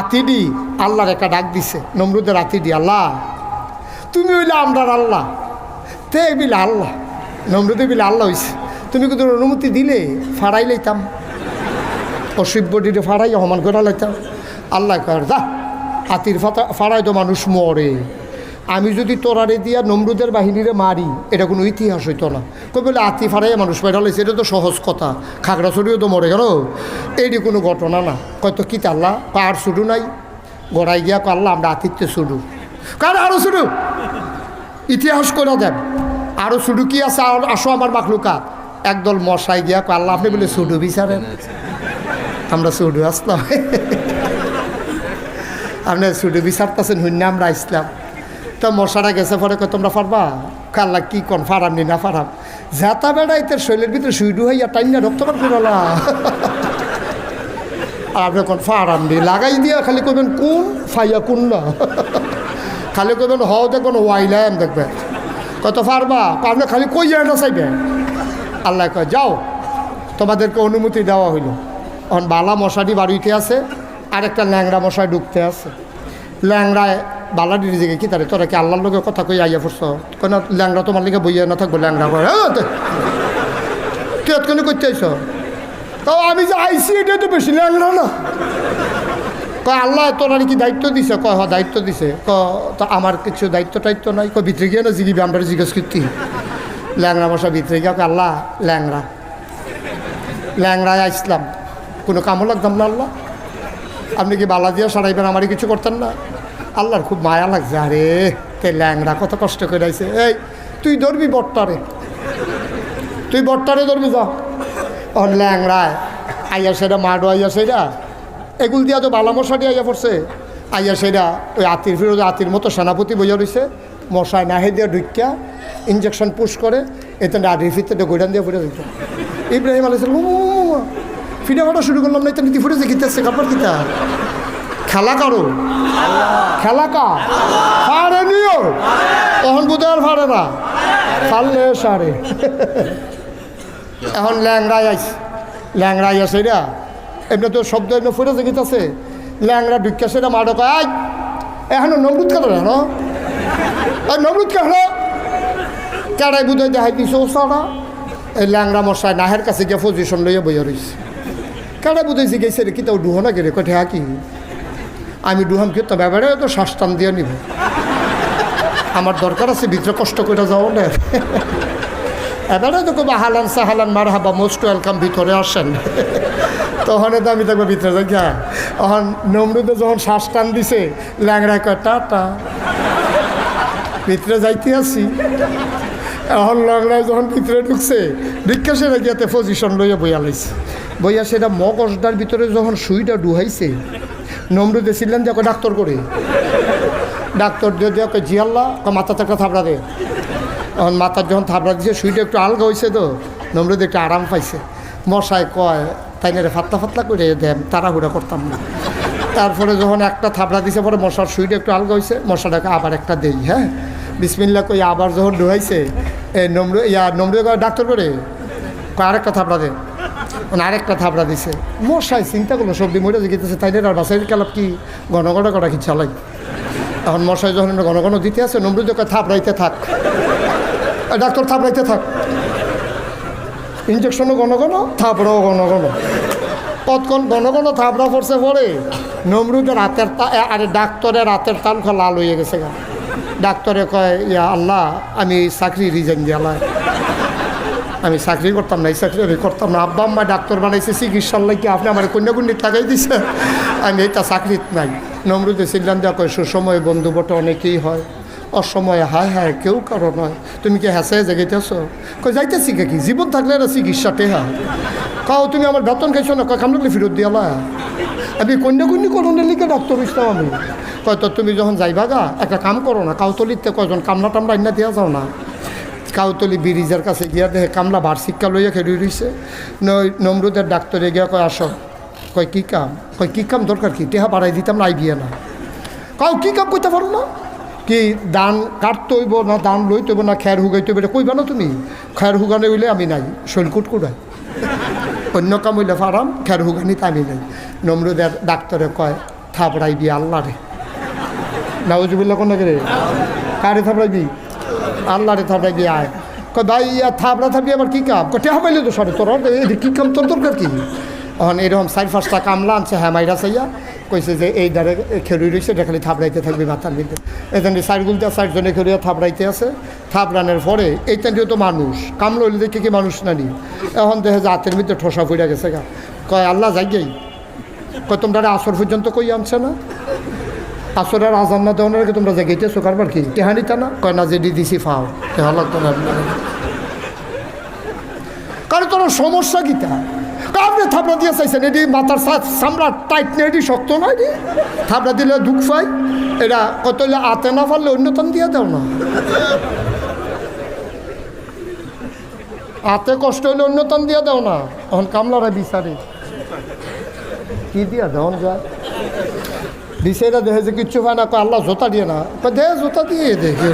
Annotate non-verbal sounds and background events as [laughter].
আতিডি, আল্লাহর একটা ডাক দিছে, নমরুদের আতিডি, আল্লাহ। তুমি হইলে আমরার আল্লাহ, তে বিলে আল্লাহ, নমরুদে বিলে আল্লাহ হয়েছে তুমি কিন্তু অনুমতি দিলে? ফাড়াই লাইতাম। অসভ্যটিতে ফাড়াই, অমান করে লাইতাম। আল্লাহ কর যা হাতির ফাড়াই তো মানুষ মরে। আমি যদি তোরারে দিয়া নমরুদের বাহিনীরে মারি এটা কোনো ইতিহাস হইতো না। কই বলে আতি ফাড়াই মানুষ পেটা লাইছে এটা তো সহজ কথা। খাগড়াছড়িও তো মরে গেল। এইটি কোনো ঘটনা না। কয়তো কি তাল্লা? আর শুধু নাই। গড়াই গিয়া আল্লাহ আমরা আতিথ্যে শুধু কার আরও শুধু ইতিহাস করে দেন। আরও শুধু কি আছে? আসো আমার মাখলুকা একদল মশাই গিয়া কয়, আল্লাহ আপনি বলে শুধু বিচারেন। আমরা শুধু আসলাম। আপনি শুধু বিচারতেছেন হইনা আমরা আসলাম। তো মশারা গেছে, পরে কয়, তোমরা পারবা কাল্লা কি কন ফারাম নি না ফারাম যাতা বেড়া এতে শৈলের ভিতরে সুইডু হইয়া টাইম না রক্তপাত করলা আর আপনি কোন ফারাম দি লাগাই দিয়া খালি কইবেন, কোন ফাইয়া কোন না? খালি কইবেন, হও দেখবেন ওয়াইলাম দেখবে কত ফারবা আপনি খালি কই যায় না চাইবে। আল্লাহ কয়, যাও। তোমাদেরকে অনুমতি দেওয়া হইল। এখন বালা মশারি বাড়িতে আছে আর একটা ল্যাংড়া মশাই ঢুকতে আছে। ল্যাংড়ায় বালাডির দিকে কি তারে? তোরা কি আল্লাহর লোকের কথা কই আইয়া পড়ছ কেন ল্যাংড়া তোমার লিগে বইয়া না থাকব ল্যাংড়া করে। তুই এতক্ষণ করতে আইস তাও আমি যে আইসি এটা তো বেশি ল্যাংড়া না। কয়, আল্লাহ, তোর কি দায়িত্ব দিছে? কয় হ দায়িত্ব দিছে। ক তো আমার কিছু দায়িত্ব টাইত্ব নাই। কয়, ভিতরে গিয়ে না জিগিবি, আমরা জিজ্ঞেস করতি। ল্যাংড়া মশা ভিতরে গিয়ে আল্লাহ, ল্যাংড়া। ল্যাংড়ায় আসলাম কোনো কামও লাগতাম না আল্লাহ। আপনি কি বালা দিয়ে সারাইবেন? আমারই কিছু করতেন না? আল্লাহর খুব মায়া লাগছে, আরে, তে ল্যাংড়া কত কষ্ট করে আইছে। এই, তুই ধরবি বট্টারে। তুই বট্টারে ধরবি, যা। ও ল্যাংড়ায়, আইয়া সেটা মাডো, আইয়া সেটা। এগুল দিয়া তো বালা মশাটি আইয়া পড়ছে। আইয়া সেটা ওই আতির ফিরোজ, আতির মতো সেনাপতি বইয়া রয়েছে মশায় নাহে দিয়া ঢুকিয়া ইঞ্জেকশন পুশ করে, এতে আডির ফিরতে গৈডান দিয়ে ফুটে দিত ইব্রাহিম আলাইসাল ফিরে ফাটা শুরু করলাম না এটা নীতি ফুটেছে কিতাছে কাপড় কিতা খেলা কারও। খেলা কা ফাড়ে নিও। তখন বুধ আর ফাড়ে না। ফাড়লে সারে এখন ল্যাংড়াই আইস। ল্যাংড়াই আছে এটা এমনি তো শব্দ এমনি ফুটে ফুটেছে কিতাছে ল্যাংড়া ঢুকিয়া সেটা মাডক আই, এখনও নমরুদ কেন না? নমরুদ কেন কেড়াই বুধ দেখাই দিছে, ও সারা এই ল্যাংড়া মশাই নাহের কাছে গিয়ে পজিশন লইয়া বইয়া রয়েছে কেড়াই বুঝেছি গেছে রে কি তাও ডুহো না গেলে কঠে কি? আমি ডুহাম তো ব্যাপারে তো টান দিয়ে নিব। আমার দরকার আছে ভিতরে কষ্ট করে যাও না। এবারে তো কবে হালান সাহালান মার হাবা মোস্ট ওয়েলকাম ভিতরে আসেন। তখন তো আমি দেখব ভিতরে যাই হ্যাঁ তখন নমরুদে যখন শ্বাস টান দিছে ল্যাংড়া কয়, টাটা। ভিতরে যাইতে আসি। এখন ল্যাংড়ায় যখন ভিতরে ঢুকছে ঢুকে সেটা গিয়াতে পজিশন লইয়া বইয়া লাইছে। বইয়া সেটা মগজটার ভিতরে যখন সুইটা ডুহাইছে নমরুদে ছিলেন যে ওকে ডাক্তার করে। ডাক্তার দিয়ে দিয়ে ওকে জিয়াল্লা ওকে মাথাতে একটা থাবড়া দে। এখন মাথার যখন থাবড়া দিয়েছে সুইটা একটু আলগা হয়েছে তো নমরুদ একটু আরাম পাইছে। মশায় কয় তাই না রে ফাতলা করে দেন তাড়াহুড়া করতাম না। তারপরে যখন একটা থাবড়া দিছে, পরে মশার সুইটা একটু আলগা হয়েছে মশাটাকে আবার একটা দেই হ্যাঁ? বিসমিল্লা কই, আবার যখন ডুহাইছে এ নম্র, ইয়া, নম্র ডাক্তার করে আরেকটা থাবড়া দে। মানে আরেকটা থাবড়া দিছে। মশাই, চিন্তা করল সবজি মরে গেতেছে তাই আর বাসাইয়ের কালাপ কি ঘন ঘন করা কি চালাই? এখন মশাই যখন ঘন ঘন দিতে আছে, নমরুদ কয় থাপড়াইতে থাক। ডাক্তার, থাপড়াইতে থাক। ইঞ্জেকশনও ঘন ঘন, থাপড়াও ঘন ঘন। কতক্ষণ ঘন ঘন থাপড়া পড়ছে পরে, নমরুদের রাতের আরে ডাক্তারের রাতের তাল খা লাল হয়ে গেছে গা। ডাক্তারে কয়, ইয়া আল্লাহ, আমি চাকরি রিজাইন দিয়ালাই আমি চাকরি করতাম না, এই চাকরি আমি করতাম না। আব্বা আম্মা ডাক্তার বানাইছে, চিকিৎসার লাগে আপনি আমার কন্যাকুণ্ডিত লাগাই দিছে। আমি এটা চাকরিত নাই। নমরুদে সিদ্ধান্ত দেওয়া কয়, সুসময় বন্ধু বটে, অনেকেই হয়। অসময়ে হায় হায়, কেউ কারও নয়। তুমি কি হেসে জেগেতেছ কই যাইতেছি কি জীবন থাকলে না চিকিৎসাতে হয়। কাও, তুমি আমার বেতন খাইছো না? কয় কামড়লে ফেরত দিয়ালা আমি কন্যাকুণ্ডি করণের লিখে ডাক্তার হইতাম আমি। কয়, তো তুমি যখন যাইবা গা, একটা কাম করো না। কাউতলিতে কয়জন কামলা টামলা আইনা দিয়া যাও না। কাউতলি ব্রিজের কাছে গিয়া দেখে কামলা শিক্ষা লইয়া খেড়ি রইছে। নই, নমরুদের ডাক্তারে গিয়া কয়, আসো। কয়, কী কাম? কয়, কী কাম দরকার কি? টেহা বাড়াই দিতাম না, আইবিয়া না। কাউ কী কাম করতে পারো না? কি, দান কাটতে হইব না, দান লইতে হইব না, খের হুগাইতে হইব এটা কইবা না তুমি, খের হুগানে হইলে আমি নাই শৈলকুট কুড়াই। [laughs] অন্য কাম হইলে ফারাম, খের হুগানিতে আমি নাই। নমরুদের ডাক্তারে কয়, থাপড়াইবি আল্লাহ রে নাউজুবিল্লা কোন রে। কারে থাপড়াইবি? আল্লাহ রে গিয়ে আয়। কয়, ভাই, ইয়া থাপড়া থাপড়ি আবার কী কাম? কটে হাবাইলে তো সরে, তোর কী কাম, তোর দরকার কি? এখন এরকম চার পাঁচটা কামলা আনছে হ্যাঁ মাইরা চাইয়া। কইছে যে, এই দ্বারে খেলুই রয়েছে এটা খালি থাপড়াইতে থাকবি মাথার ভিতরে এখানে চার গুলতে চারজনে খেলিয়া থাপড়াইতে আছে। থাপড়ানোর পরে এই টাইমটিও তো মানুষ। কামলা হইলে দেখে কি মানুষ নানি। এখন দেখে যে হাতের ভিতরে ঠোসা ফুইরা গেছে গা। কয়, আল্লাহ যাই গেই কয়, তোমরা আসর পর্যন্ত কই আনছে না? আসরের আজান না দেওয়ার আগে তোমরা জায়গাইতেছো কারবার কি? টেহানিতা না? কয়, না, যে দিছি ফাও। তেহা লাগতো না কারণ তোর সমস্যা গীতা আপনি থাপড়া দিয়ে চাইছেন? এটি মাথার সামলা টাইট নেই এটি শক্ত না এটি থাপড়া দিলে দুঃখ পাই এটা কত আতে না পারলে অন্যতম দিয়ে দাও না। আতে কষ্ট হইলে অন্যতম দিয়ে দাও না। এখন কামলারা বিচারে। কি দিয়া দেওয়া যায় দিছে এটা দেখে যে কিচ্ছু হয় না আল্লাহ জোতা দিয়ে না। দে জোতা দিয়ে দেখে